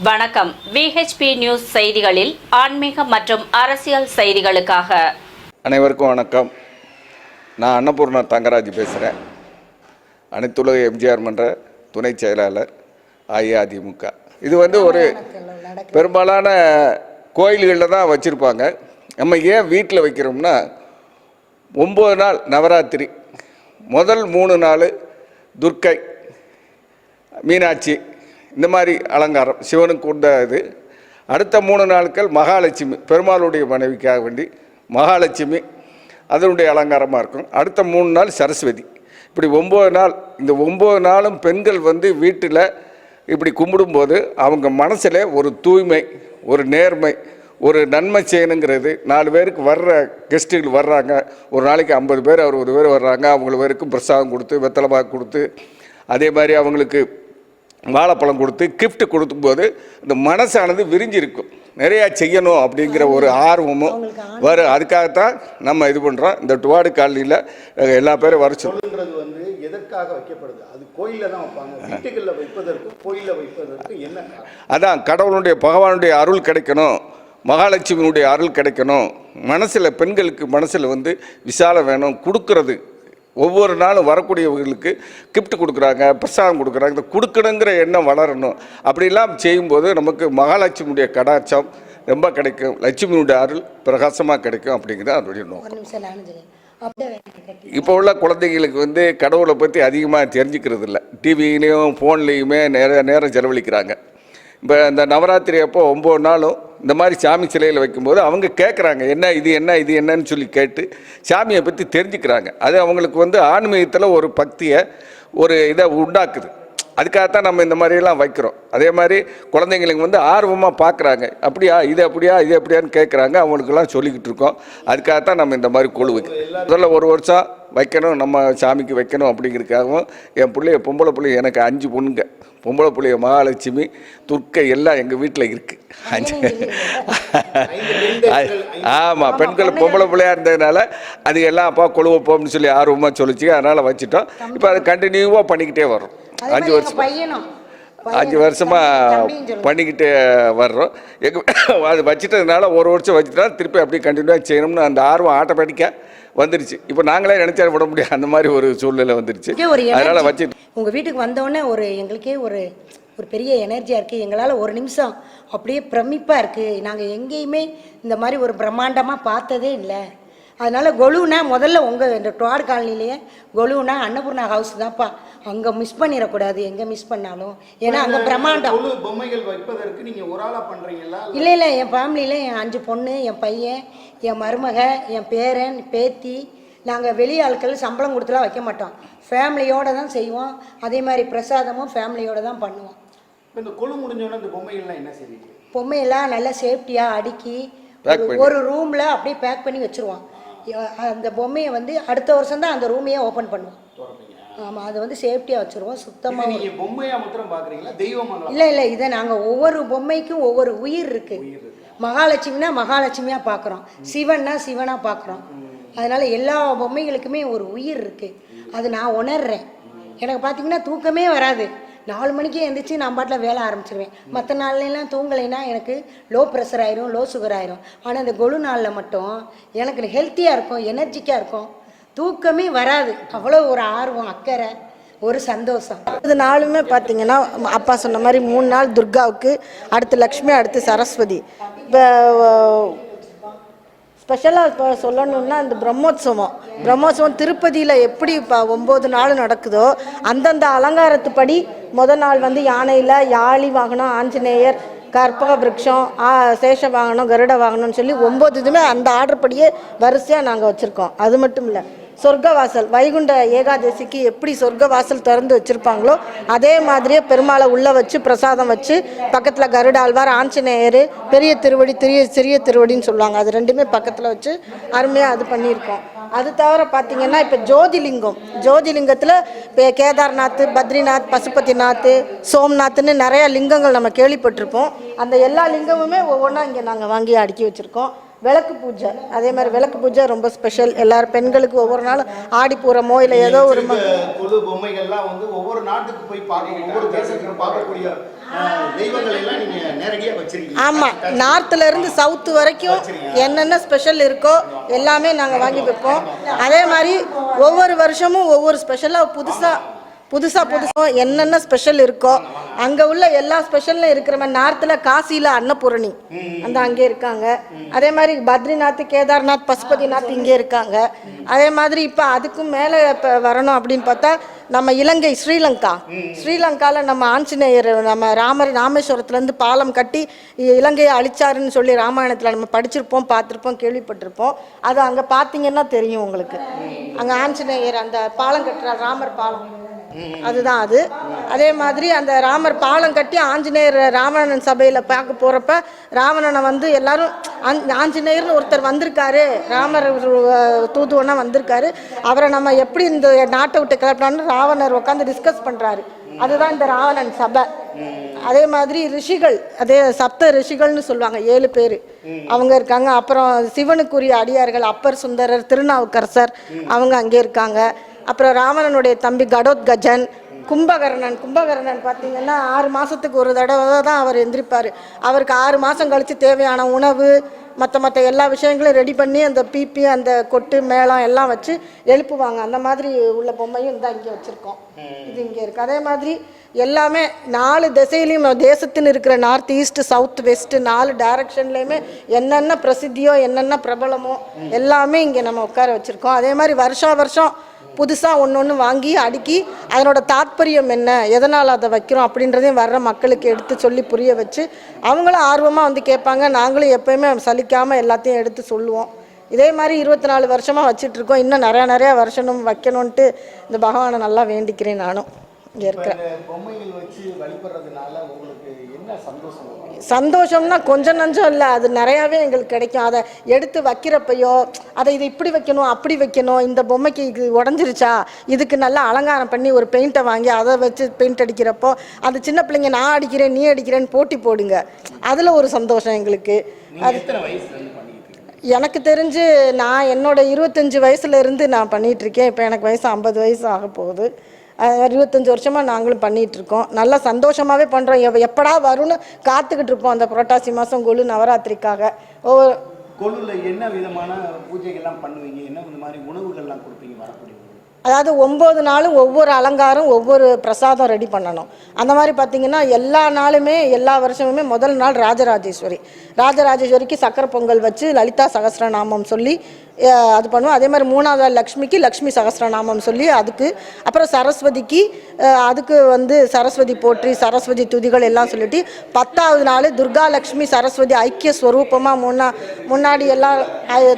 வணக்கம். VHP news செய்திகளில் ஆன்மீக மற்றும் அரசியல் செய்திகளுக்காக. அனைவருக்கும் வணக்கம். நான் அன்னபூர்ணா தங்கராஜ் பேசுகிறேன் அனைத்துலக எம்ஜிஆர் மன்ற துணை செயலாளர் அஇஅதிமுக. இது வந்து ஒரு பெரும்பாலான கோயில்களில் தான் வச்சுருப்பாங்க. நம்ம ஏன் வீட்டில் வைக்கிறோம்னா ஒம்பது நாள் நவராத்திரி முதல் மூணு நாள் துர்க்கை மீனாட்சி இந்த மாதிரி அலங்காரம் சிவனுக்கு உண்ட இது. அடுத்த மூணு நாட்கள் மகாலட்சுமி பெருமாளுடைய மனைவிக்காக வேண்டி மகாலட்சுமி அதனுடைய அலங்காரமாக இருக்கும். அடுத்த மூணு நாள் சரஸ்வதி. இப்படி ஒம்பது நாள் இந்த ஒம்பது நாளும் பெண்கள் வந்து வீட்டில் இப்படி கும்பிடும்போது அவங்க மனசில் ஒரு தூய்மை ஒரு நேர்மை ஒரு நன்மை செய்யணுங்கிறது. நாலு பேருக்கு வர்ற கெஸ்ட்டுகள் வர்றாங்க. ஒரு நாளைக்கு ஐம்பது பேர் அறுபது பேர் வர்றாங்க. அவங்கள பேருக்கும் பிரசாதம் கொடுத்து வெத்தலை பாக்கு கொடுத்து அதே மாதிரி அவங்களுக்கு வாழைப்பழம் கொடுத்து gift கொடுக்கும்போது இந்த மனசானது விரிஞ்சிருக்கும். நிறையா செய்யணும் அப்படிங்கிற ஒரு ஆர்வமும் வரும். அதுக்காகத்தான் நம்ம இது பண்ணுறோம் இந்த டுவாடு காலனியில் எல்லா பேரும் வர சொல்லுன்றது வந்து எதற்காக வைக்கப்படுது? அது கோயில்ல தான் வைப்பாங்க. வீட்டுகளில் வைப்பதற்கும் கோயில்ல வைப்பதற்கும் என்ன காரணம்? அதான் கடவுளுடைய பகவானுடைய அருள் கிடைக்கணும். மகாலட்சுமியினுடைய அருள் கிடைக்கணும். மனசில் பெண்களுக்கு மனசில் வந்து விசாலம் வேணும். கொடுக்கறது. ஒவ்வொரு நாளும் வரக்கூடியவர்களுக்கு gift கொடுக்குறாங்க பிரசாதம் கொடுக்குறாங்க இந்த கொடுக்கணுங்கிற எண்ணம் வளரணும். அப்படிலாம் செய்யும்போது நமக்கு மகாலட்சுமியுடைய கடாட்சம் ரொம்ப கிடைக்கும். லட்சுமியுடைய அருள் பிரகாசமாக கிடைக்கும் அப்படிங்கிறது அதனுடைய நோக்கம். இப்போ உள்ள குழந்தைங்களுக்கு வந்து கடவுளை பற்றி அதிகமாக தெரிஞ்சுக்கிறது இல்லை. டிவிலையும் ஃபோன்லேயுமே நேர நேரம் செலவழிக்கிறாங்க. இப்போ இந்த நவராத்திரி அப்போ ஒம்பது நாளும் இந்த மாதிரி சாமி சிலையில் வைக்கும்போது அவங்க கேட்குறாங்க என்ன இது என்ன இது என்னன்னு சொல்லி கேட்டு சாமியை பற்றி தெரிஞ்சுக்கிறாங்க. அது அவங்களுக்கு வந்து ஆன்மீகத்தில் ஒரு பக்தியை ஒரு இதை உண்டாக்குது. அதுக்காகத்தான் நம்ம இந்த மாதிரியெல்லாம் வைக்கிறோம். அதே மாதிரி குழந்தைங்களுக்கு வந்து ஆர்வமாக பார்க்குறாங்க அப்படியா இது அப்படியா இது அப்படியான்னு கேட்குறாங்க அவங்களுக்கெல்லாம் சொல்லிக்கிட்டு இருக்கோம். அதுக்காகத்தான் நம்ம இந்த மாதிரி கொழு வைக்கிறோம் முதல்ல ஒரு வருஷம் வைக்கணும் நம்ம சாமிக்கு வைக்கணும் அப்படிங்கிறதுக்காகவும் என் பிள்ளைய பொம்பளை பிள்ளைய எனக்கு அஞ்சு பொண்ணுங்க. பொம்பளை பிள்ளைய மகாலட்சுமி துர்க்கை எல்லாம் எங்கள் வீட்டில் இருக்குது அஞ்சு ஆமாம் பெண்கள் பொம்பளை பிள்ளையா இருந்ததுனால அது எல்லாம் அப்பா கொழு வைப்போம்னு சொல்லி ஆர்வமாக சொல்லிச்சு. அதனால் வச்சுட்டோம். இப்போ அது கண்டினியூவாக பண்ணிக்கிட்டே வரோம் அஞ்சு வருஷம். பையனும் அஞ்சு வருஷமாக பண்ணிக்கிட்டு வர்றோம். எங்க அது வச்சுட்டதுனால ஒரு வருஷம் வச்சுட்டா திருப்பி அப்படியே கண்டினியூவாக செய்யணும்னு அந்த ஆர்வம் ஆட்டோமேட்டிக்காக வந்துருச்சு. இப்போ நாங்களே நினைச்சா விட முடியாது. அந்த மாதிரி ஒரு சூழ்நிலை வந்துருச்சு. அதனால் வச்சு உங்க வீட்டுக்கு வந்தோடனே ஒரு எங்களுக்கே ஒரு ஒரு பெரிய எனர்ஜியா இருக்கு. எங்களால ஒரு நிமிஷம் அப்படியே பிரமிப்பா இருக்கு. நாங்க எங்கேயுமே இந்த மாதிரி ஒரு பிரம்மாண்டமா பார்த்ததே இல்லை. அதனால கொலுனா முதல்ல உங்க இந்த டுவாடு காலனிலேயே கொலுனா அன்னபூர்ணா ஹவுஸ் தான்ப்பா. அங்க மிஸ் பண்ணிடக்கூடாது. எங்க மிஸ் பண்ணாலும்? ஏன்னா அங்க பிரம்மாண்டம். பொம்மைகள் வைப்பதற்கு நீங்க ஒரு ஆளா பண்றீங்களா? இல்லை. இல்லை என் ஃபேமிலியில் என் அஞ்சு பொண்ணு என் பையன் என் மருமக என் பேரன் பேத்தி. நாங்கள் வெளி ஆட்கள் சம்பளம் கொடுத்துலாம் வைக்க மாட்டோம். ஃபேமிலியோடு தான் செய்வோம். அதே மாதிரி பிரசாதமும் ஃபேமிலியோடு தான் பண்ணுவோம். இந்த கொலு முடிஞ்சோடனே இந்த பொம்மைகள்லாம் என்ன செய்வீங்க? பொம்மையெல்லாம் நல்லா சேஃப்டியாக அடுக்கி. ஒரு ரூமில் அப்படியே பேக் பண்ணி வச்சுருவோம். அந்த பொம்மையை வந்து அடுத்த வருஷம் தான் அந்த ரூமையே ஓப்பன் பண்ணுவோம். ஆமாம் அதை வந்து சேஃப்டியாக வச்சுருவோம் சுத்தமாக நீங்க பொம்மையா மாத்திரம் பாக்குறீங்களா? தெய்வமா இல்லை இல்லை இதை நாங்கள் ஒவ்வொரு பொம்மைக்கும் ஒவ்வொரு உயிர் இருக்கு. மகாலட்சுமினா மகாலட்சுமியாக பார்க்குறோம் சிவன்னா சிவனாக பார்க்குறோம் அதனால எல்லா பொம்மைகளுக்குமே ஒரு உயிர் இருக்கு. அது நான் உணர்றேன். எனக்கு பார்த்தீங்கன்னா தூக்கமே வராது. நாலு மணிக்கே எழுந்திரிச்சு நான் பாட்டில் வேலை ஆரம்பிச்சிருவேன். மற்ற நாள்லாம் தூங்கலைன்னா எனக்கு லோ ப்ரெஷர் ஆயிரும் லோ சுகர் ஆயிரும். ஆனால் இந்த கொலு நாளில் மட்டும் எனக்கு ஹெல்த்தியாக இருக்கும் எனர்ஜிக்காக இருக்கும். தூக்கமே வராது. அவ்வளோ ஒரு ஆர்வம் அக்கறை ஒரு சந்தோஷம். இது நாளுமே பார்த்தீங்கன்னா அப்பா சொன்ன மாதிரி மூணு நாள் துர்காவுக்கு அடுத்து லக்ஷ்மி அடுத்து சரஸ்வதி. இப்போ ஸ்பெஷலாக இப்போ சொல்லணும்னா இந்த பிரம்மோத்சவம். பிரம்மோத்சவம் திருப்பதியில் எப்படி இப்போ ஒம்பது நாள் நடக்குதோ அந்தந்த அலங்காரத்துப்படி முத நாள் வந்து யானையில் யாழி வாகனம் ஆஞ்சநேயர் கற்பக விரக்ஷம் ஆ, சேஷ வாகனம் கருட வாகனம்னு சொல்லி ஒம்பது இதுமே அந்த ஆர்டர் படியே வரிசையாக நாங்கள் வச்சுருக்கோம். அது மட்டும் இல்லை. சொர்க்கவாசல் வைகுண்ட ஏகாதசிக்கு எப்படி சொர்க்கவாசல் திறந்து வச்சுருப்பாங்களோ அதே மாதிரியே பெருமாளை உள்ளே வச்சு பிரசாதம் வச்சு பக்கத்தில் கருடாழ்வார் ஆஞ்சநேயர் பெரிய திருவடி திரிய சிறிய திருவடின்னு சொல்லுவாங்க. அது ரெண்டுமே பக்கத்தில் வச்சு அருமையாக அது பண்ணியிருக்கோம். அது தவிர பார்த்தீங்கன்னா இப்போ ஜோதிலிங்கம் ஜோதிலிங்கத்தில் இப்போ கேதார்நாத் பத்ரிநாத் பசுபதிநாத் சோம்நாத்னு நிறையா லிங்கங்கள் நம்ம கேள்விப்பட்டிருப்போம். அந்த எல்லா லிங்கமுமே ஒவ்வொன்றா இங்கே நாங்கள் வாங்கி அடுக்கி வச்சுருக்கோம். விளக்கு பூஜை. அதே மாதிரி விளக்கு பூஜை ரொம்ப ஸ்பெஷல் எல்லாரும் பெண்களுக்கு ஒவ்வொரு நாளும் ஆடிப்பூரமோ இல்லை ஏதோ ஒரு கொலு பொம்மைகள்லாம் வந்து ஒவ்வொரு நாட்டுக்கு போய் பார்க்க ஒவ்வொரு தேசத்துக்கு பார்க்கக்கூடிய ஆமாம் நார்த்துல இருந்து சவுத்து வரைக்கும் என்னென்ன ஸ்பெஷல் இருக்கோ எல்லாமே நாங்கள் வாங்கி வைப்போம். அதே மாதிரி ஒவ்வொரு வருஷமும் ஒவ்வொரு ஸ்பெஷலாக புதுசாக புதுசாக புதுசாக என்னென்ன ஸ்பெஷல் இருக்கோ அங்கே உள்ள எல்லா ஸ்பெஷலும் இருக்கிற மாதிரி நார்த்தில் காசியில் அன்னபூரணி. அந்த அங்கே இருக்காங்க. அதே மாதிரி பத்ரிநாத் கேதார்நாத் பசுபதிநாத் இங்கே இருக்காங்க. அதே மாதிரி இப்போ அதுக்கும் மேலே இப்போ வரணும் அப்படின்னு பார்த்தா நம்ம இலங்கை ஸ்ரீலங்கா. ஸ்ரீலங்காவில் நம்ம ஆஞ்சநேயர் நம்ம ராமர் ராமேஸ்வரத்துலேருந்து பாலம் கட்டி இலங்கையை அழிச்சாருன்னு சொல்லி ராமாயணத்தில் நம்ம படிச்சிருப்போம் பார்த்துருப்போம் கேள்விப்பட்டிருப்போம். அது அங்கே பார்த்தீங்கன்னா தெரியும் உங்களுக்கு. அங்கே ஆஞ்சநேயர் அந்த பாலம் கட்டுற ராமர் பாலம். அதுதான் அது. அதே மாதிரி அந்த ராமர் பாலம் கட்டி ஆஞ்சநேயர் ராவணன் சபையில் பார்க்க போகிறப்ப ராவணனை வந்து எல்லாரும் ஆஞ்சநேயர்னு ஒருத்தர் வந்திருக்காரு. ராமர் தூதுவனாக தூதுவனா வந்திருக்காரு. அவரை நம்ம எப்படி இந்த நாட்டை விட்டு கிளப்பலாம்னு ராவணர் உட்காந்து டிஸ்கஸ் பண்ணுறாரு அதுதான் இந்த ராவணன் சபை. அதே மாதிரி ரிஷிகள் அதே சப்த ரிஷிகள்னு சொல்லுவாங்க ஏழு பேர். அவங்க இருக்காங்க. அப்புறம் சிவனுக்குரிய அடியார்கள் அப்பர் சுந்தரர் திருநாவுக்கரசர் அவங்க அங்கே இருக்காங்க. அப்புறம் ராவணனுடைய தம்பி கடோத்கஜன் கும்பகர்ணன். கும்பகர்ணன் பார்த்தீங்கன்னா ஆறு மாதத்துக்கு ஒரு தடவை தான் அவர் எந்திரிப்பார். அவருக்கு ஆறு மாதம் கழித்து தேவையான உணவு மற்ற மற்ற எல்லா விஷயங்களும் ரெடி பண்ணி அந்த பீப்பி அந்த கொட்டு மேளம் எல்லாம் வச்சு எழுப்புவாங்க. அந்த மாதிரி உள்ள பொம்மையும் இந்த இங்கே வச்சுருக்கோம். இது இங்கே இருக்குது அதே மாதிரி எல்லாமே நாலு திசையிலையும் தேசத்தில் இருக்கிற நார்த் ஈஸ்ட் சவுத் வெஸ்ட் நாலு டைரக்ஷன்லேயுமே என்னென்ன பிரசித்தியோ என்னென்ன பிரபலமோ எல்லாமே இங்கே நம்ம உட்கார வச்சுருக்கோம். அதே மாதிரி வருஷா வருஷம் புதுசாக ஒன்று ஒன்று வாங்கி அடுக்கி அதனோட தாத்பரியம் என்ன? எதனால் அதை வைக்கிறோம்? அப்படின்றதையும் வர்ற மக்களுக்கு எடுத்து சொல்லி புரிய வச்சு அவங்களும் ஆர்வமாக வந்து கேட்பாங்க. நாங்களும் எப்பயுமே சலிக்காமல் எல்லாத்தையும் எடுத்து சொல்லுவோம். இதே மாதிரி இருபத்தி நாலு வருஷமாக வச்சிட்ருக்கோம் இன்னும் நிறையா நிறையா வருஷமும் வைக்கணுன்ட்டு இந்த பகவானை நல்லா வேண்டிக்கிறேன் நானும். இங்கே? சந்தோஷம்னா கொஞ்சம் நஞ்சம் இல்லை. அது நிறையாவே எங்களுக்கு கிடைக்கும். அதை எடுத்து வைக்கிறப்பையோ அதை இது இப்படி வைக்கணும் அப்படி வைக்கணும் இந்த பொம்மைக்கு இது உடஞ்சிருச்சா இதுக்கு நல்லா அலங்காரம் பண்ணி ஒரு பெயிண்ட்டை வாங்கி அதை வச்சு பெயிண்ட் அடிக்கிறப்போ அந்த சின்ன பிள்ளைங்க நான் அடிக்கிறேன் நீ அடிக்கிறேன்னு போட்டி போடுங்க. அதில் ஒரு சந்தோஷம் எங்களுக்கு. இருக்கீங்க? எனக்கு தெரிஞ்சு நான் என்னோட இருபத்தஞ்சி வயசுல இருந்து நான் பண்ணிட்டு இருக்கேன். இப்போ எனக்கு வயசு ஐம்பது வயசு ஆக போகுது இருபத்தஞ்சி வருஷமாக நாங்களும் பண்ணிகிட்ருக்கோம் நல்லா சந்தோஷமாகவே பண்ணுறோம் எவ் எப்படா வரும்னு காத்துக்கிட்டு இருப்போம் அந்த புரட்டாசி மாதம் கொழு நவராத்திரிக்காக. ஒவ்வொரு கொழுவில் என்ன விதமான பூஜைகள்லாம் பண்ணுவீங்க? என்ன இந்த மாதிரி உணவுகள்லாம் கொடுப்பீங்க? வரக்கூடிய அதாவது ஒம்பது நாளும் ஒவ்வொரு அலங்காரம் ஒவ்வொரு பிரசாதம் ரெடி பண்ணணும். அந்த மாதிரி பார்த்திங்கன்னா எல்லா நாளுமே எல்லா வருஷமுமே முதல் நாள் ராஜராஜேஸ்வரி. ராஜராஜேஸ்வரிக்கு சக்கரை பொங்கல் வச்சு லலிதா சகஸ்ரநாமம் சொல்லி அது பண்ணுவோம். அதே மாதிரி மூணாவது நாள் லக்ஷ்மிக்கு லக்ஷ்மி சகஸ்ரநாமம் சொல்லி அதுக்கு அப்புறம் சரஸ்வதிக்கு அதுக்கு வந்து சரஸ்வதி போற்றி சரஸ்வதி துதிகள் எல்லாம் சொல்லிட்டு பத்தாவது நாள் துர்கா லக்ஷ்மி சரஸ்வதி ஐக்கிய ஸ்வரூபமாக முன்னா முன்னாடி எல்லாம்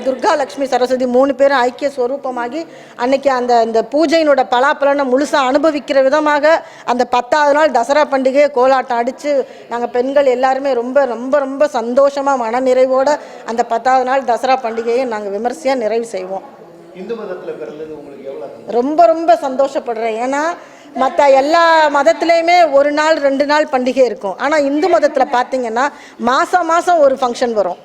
துர்கா லக்ஷ்மி சரஸ்வதி மூணு பேரும் ஐக்கிய ஸ்வரூபமாகி அன்னைக்கு அந்த இந்த பூஜையினோட பலாப்பலனை முழுசாக அனுபவிக்கிற விதமாக அந்த பத்தாவது நாள் தசரா பண்டிகையை கோலாட்டம் அடித்து நாங்கள் பெண்கள் எல்லாருமே ரொம்ப ரொம்ப ரொம்ப சந்தோஷமாக மனநிறைவோட அந்த பத்தாவது நாள் தசரா பண்டிகையை நாங்கள் விமர்சையாக நிறைவு செய்வோம்? ரொம்ப ரொம்ப சந்தோஷப்படுறேன். ஏன்னா மற்ற எல்லா மதத்துலேயுமே ஒரு நாள் ரெண்டு நாள் பண்டிகை இருக்கும். ஆனால் இந்து மதத்தில் பார்த்தீங்கன்னா மாதம் மாதம் ஒரு ஃபங்க்ஷன் வரும்.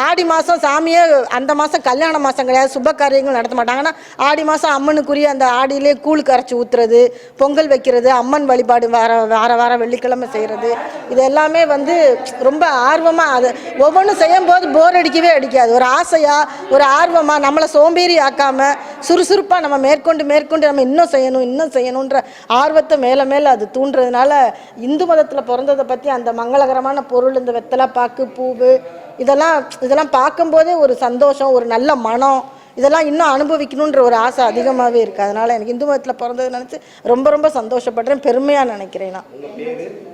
ஆடி மாதம் சாமியே அந்த மாதம் கல்யாண மாதம் கிடையாது சுப காரியங்கள் நடத்த மாட்டாங்கன்னா ஆடி மாதம் அம்மனுக்குரிய அந்த ஆடியிலே கூழ் கரைச்சி ஊற்றுறது பொங்கல் வைக்கிறது அம்மன் வழிபாடு வார வார வாரம் வெள்ளிக்கிழமை செய்கிறது இது எல்லாமே வந்து ரொம்ப ஆர்வமாக அது ஒவ்வொன்றும் செய்யும்போது போர் அடிக்கவே அடிக்காது. ஒரு ஆசையாக ஒரு ஆர்வமாக நம்மளை சோம்பேறி ஆக்காமல் சுறுசுறுப்பாக நம்ம மேற்கொண்டு மேற்கொண்டு நம்ம இன்னும் செய்யணும் இன்னும் செய்யணுன்ற ஆர்வத்தை மேலே மேலே அது தூண்டுறதுனால இந்து மதத்தில் பிறந்ததை பற்றி அந்த மங்களகரமான பொருள் இந்த வெத்தலை பாக்கு பூவு இதெல்லாம் இதெல்லாம் பார்க்கும்போதே ஒரு சந்தோஷம் ஒரு நல்ல மனம் இதெல்லாம் இன்னும் அனுபவிக்கணுன்ற ஒரு ஆசை அதிகமாகவே இருக்குது அதனால் எனக்கு இந்து மதத்தில் பிறந்தது நினச்சி ரொம்ப ரொம்ப சந்தோஷப்படுறேன். பெருமையாக நினைக்கிறேன் நான்.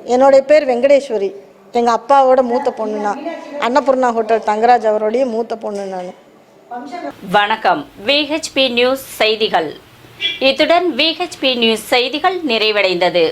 என்னுடைய பேர் வெங்கடேஸ்வரி. எங்கள் அப்பாவோட மூத்த பொண்ணு நான். அன்னபூர்ணா ஹோட்டல் தங்கராஜ் அவருடைய மூத்த பொண்ணு நான். வணக்கம். விஹெச்பி நியூஸ் செய்திகள். இத்துடன் விஹெச்பி நியூஸ் செய்திகள் நிறைவடைந்தது.